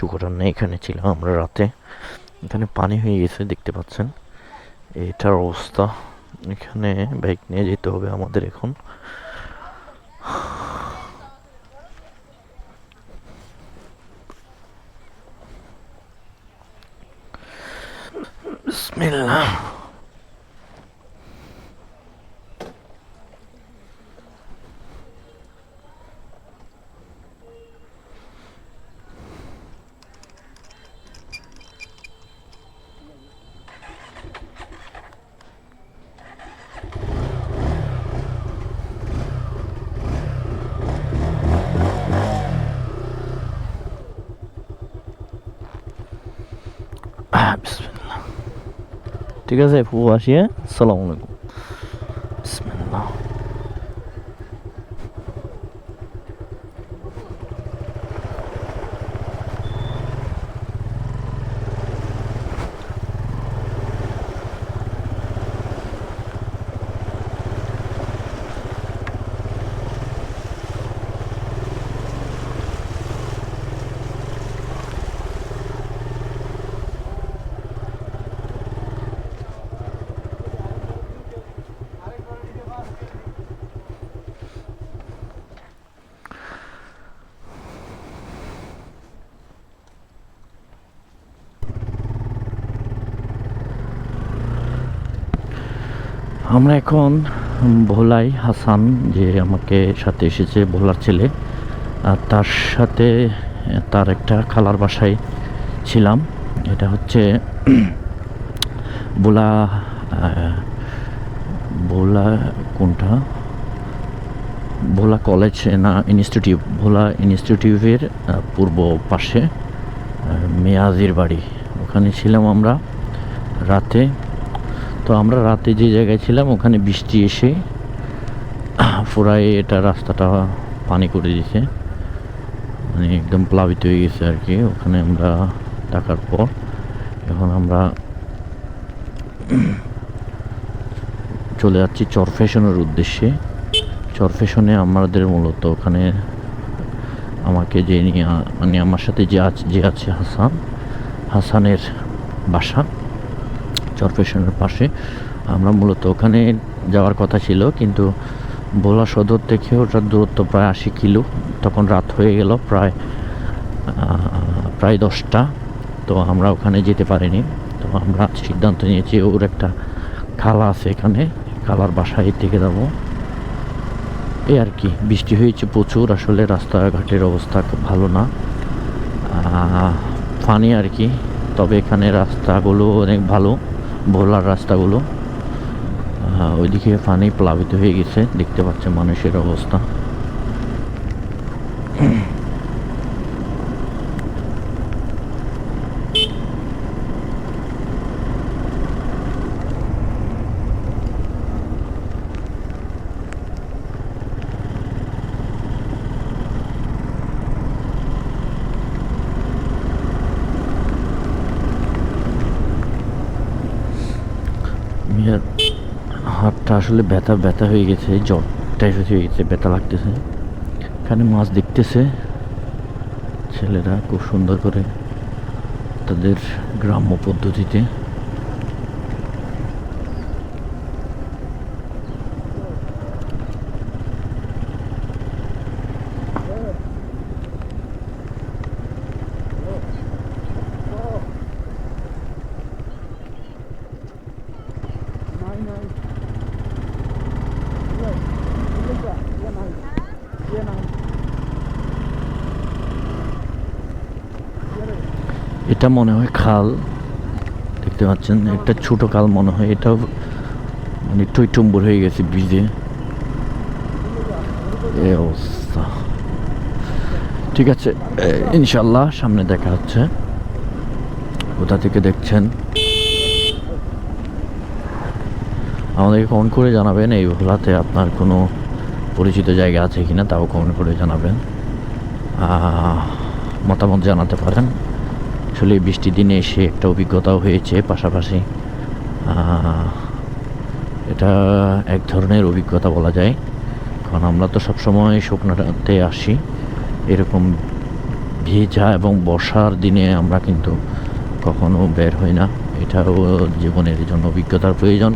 কিচ্ছু করার নেই এখানে ছিলাম আমরা রাতে। এখানে পানি হয়ে গেছে, দেখতে পাচ্ছেন। এটার অবস্থা। এখানে বাইক নিয়ে যেতে হবে আমাদের এখন। বিসমিল্লাহ। ঠিক আছে ফুবু আসি হ্যাঁ আমরা এখন ভোলাই হাসান যে আমাকে সাথে এসেছে, ভোলার ছেলে। আর তার সাথে তার একটা খালার বাসায় ছিলাম। এটা হচ্ছে ভোলা ভোলা কোনটা? ভোলা কলেজ, না, ইনস্টিটিউট, ভোলা ইনস্টিটিউটের পূর্ব পাশে মেয়াজির বাড়ি। ওখানে ছিলাম আমরা রাতে। তো আমরা রাতে যে জায়গায় ছিলাম, ওখানে বৃষ্টি এসে পুরাই এটা রাস্তাটা পানি করে দিয়েছে। মানে একদম প্লাবিত হয়ে গেছে আর কি। ওখানে আমরা থাকার পর এখন আমরা চলে যাচ্ছি চরফেশনের উদ্দেশ্যে। চরফেশনে আমাদের মূলত ওখানে আমাকে যে নিয়ে মানে আমার সাথে যে আছে যে আছে হাসান, হাসানের বাসা। চরফেশনের পাশে। আমরা মূলত ওখানে যাওয়ার কথা ছিল, কিন্তু ভোলা সদর থেকে ওটার দূরত্ব প্রায় আশি কিলো। তখন রাত হয়ে গেল প্রায় প্রায় দশটা। তো আমরা ওখানে যেতে পারিনি। তো আমরা সিদ্ধান্ত নিয়েছি, ওর একটা খালা আছে এখানে, খালার বাসায় থেকে যাব। এই আর কি, বৃষ্টি হয়েছে প্রচুর, আসলে রাস্তাঘাটের অবস্থা খুব ভালো না। ফানি আর কি, তবে এখানে রাস্তাগুলো অনেক ভালো। ভোলার রাস্তাগুলো। ওইদিকে পানি প্লাবিত হয়ে গেছে দেখতে পাচ্ছে মানুষের অবস্থা। হাতটা আসলে ব্যথা ব্যথা হয়ে গেছে, জ্বর টাইফাস হয়ে গেছে, ব্যথা লাগতেছে। এখানে মাছ দেখতেছে। ছেলেরা খুব সুন্দর করে তাদের গ্রাম্য পদ্ধতিতে এটা মনে হয় খাল। দেখতে পাচ্ছেন, একটা ছোট খাল মনে হয়। এটাও মানে টইটম্বর হয়ে গেছে ব্রিজে। অবস্থা। ঠিক আছে ইনশাল্লাহ সামনে দেখা হচ্ছে। কোথা থেকে দেখছেন? আমাদেরকে কমেন্ট করে জানাবেন এই ভোলাতে আপনার কোনো পরিচিত জায়গা আছে কিনা, তাও কমেন্ট করে জানাবেন। মতামত জানাতে পারেন। আসলে বৃষ্টির দিনে এসে একটা অভিজ্ঞতাও হয়েছে পাশাপাশি। এটা এক ধরনের অভিজ্ঞতা বলা যায়। কারণ আমরা তো সবসময় শুকনাতে আসি। এরকম ভেজা এবং বর্ষার দিনে আমরা কিন্তু কখনো বের হই না। এটাও জীবনের জন্য অভিজ্ঞতার প্রয়োজন।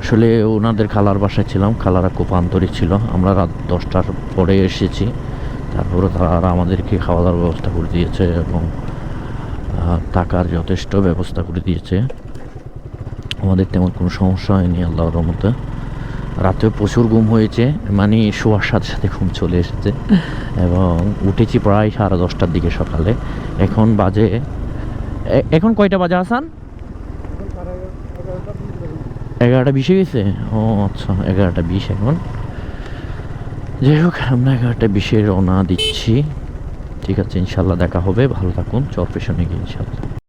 আসলে ওনাদের খালার বাসায় ছিলাম, খালারা খুব আন্তরিক ছিল। আমরা রাত দশটার পরে এসেছি। তারপরে তারা আমাদেরকে খাওয়া দাওয়ার ব্যবস্থা করে দিয়েছে এবং থাকার যথেষ্ট ব্যবস্থা করে দিয়েছে। আমাদের তেমন কোনো সমস্যা হয়নি আল্লাহর রহমতে। রাতেও প্রচুর ঘুম হয়েছে মানে শোয়ার সাথে সাথে ঘুম চলে এসেছে। এবং উঠেছি প্রায় সাড়ে দশটার দিকে সকালে। এখন বাজে এখন কয়টা বাজে হাসান এগারোটা বিশে গেছে? ও আচ্ছা এগারোটা বিশ এখন। যাই হোক, আমরা এগারোটা বিশে রওনা দিচ্ছি। ঠিক আছে ইনশাল্লাহ দেখা হবে। ভালো থাকুন চর পেশনে গিয়ে ইনশাল্লাহ।